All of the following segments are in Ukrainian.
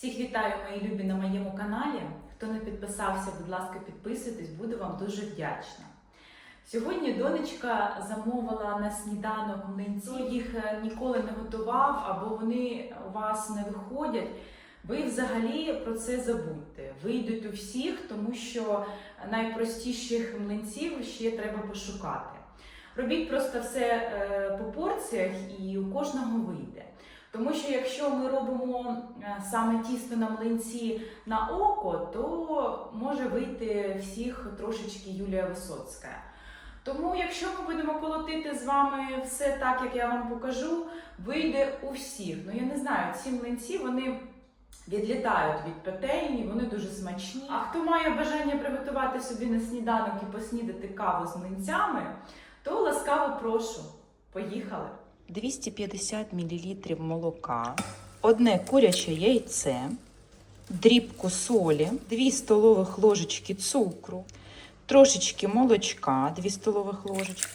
Всіх вітаю, мої любі на моєму каналі. Хто не підписався, будь ласка, підписуйтесь, буду вам дуже вдячна. Сьогодні донечка замовила на сніданок млинці. Їх е, ніколи не готував або вони у вас не виходять. Ви взагалі про це забудьте. Вийдуть у всіх, тому що найпростіших млинців ще треба пошукати. Робіть просто все е, по порціях і у кожного вийде. Тому що якщо ми робимо е, саме тісто на млинці на око, то може вийти всіх трошечки Юлія Висоцька. Тому, якщо ми будемо колотити з вами все так, як я вам покажу, вийде у всіх. Ну я не знаю, ці млинці вони відлітають від петельні, вони дуже смачні. А хто має бажання приготувати собі на сніданок і поснідати каву з млинцями, то ласкаво прошу. Поїхали! 250 мл молока, одне куряче яйце, дрібку солі, 2 столових ложечки цукру, трошечки молочка, 2 столових ложечки,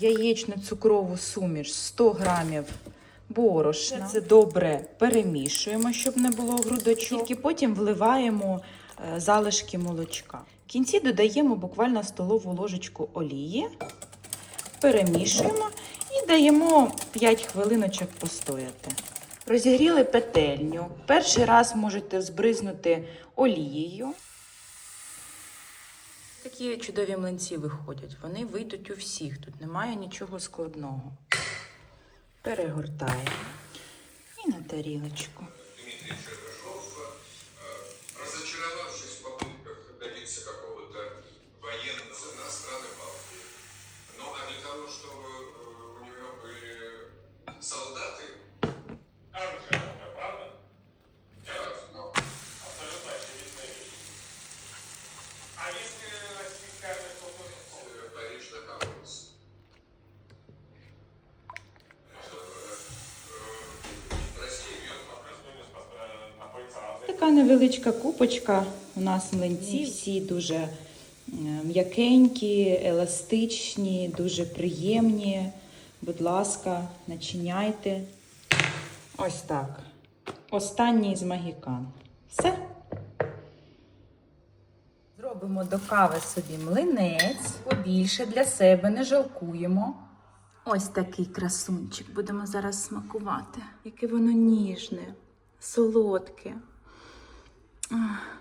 яєчно-цукрову суміш 100 грамів борошна. Це добре перемішуємо, щоб не було грудочок. Тільки потім вливаємо е, залишки молочка. В кінці додаємо буквально столову ложечку олії, перемішуємо даємо 5 хвилиночок постояти. Розігріли петельню. Перший раз можете збризнути олією. Такі чудові млинці виходять. Вони вийдуть у всіх. Тут немає нічого складного. Перегортаємо і на тарілочку. солдаты, Оружие, правда? так, ну, Абсолютно очевидная вещь. А если российская армия столкнется с Солнцем? э, Париж договорился. Что, э, э, Россия бьет по Плюс-минус э, находится разные. Така невеличка купочка у нас млинці. Всі дуже е, м'якенькі, еластичні, дуже приємні. Будь ласка, начиняйте. Ось так. Останній з магікан. Все. Зробимо до кави собі млинець. Побільше для себе, не жалкуємо. Ось такий красунчик. Будемо зараз смакувати. Яке воно ніжне, солодке. Ах.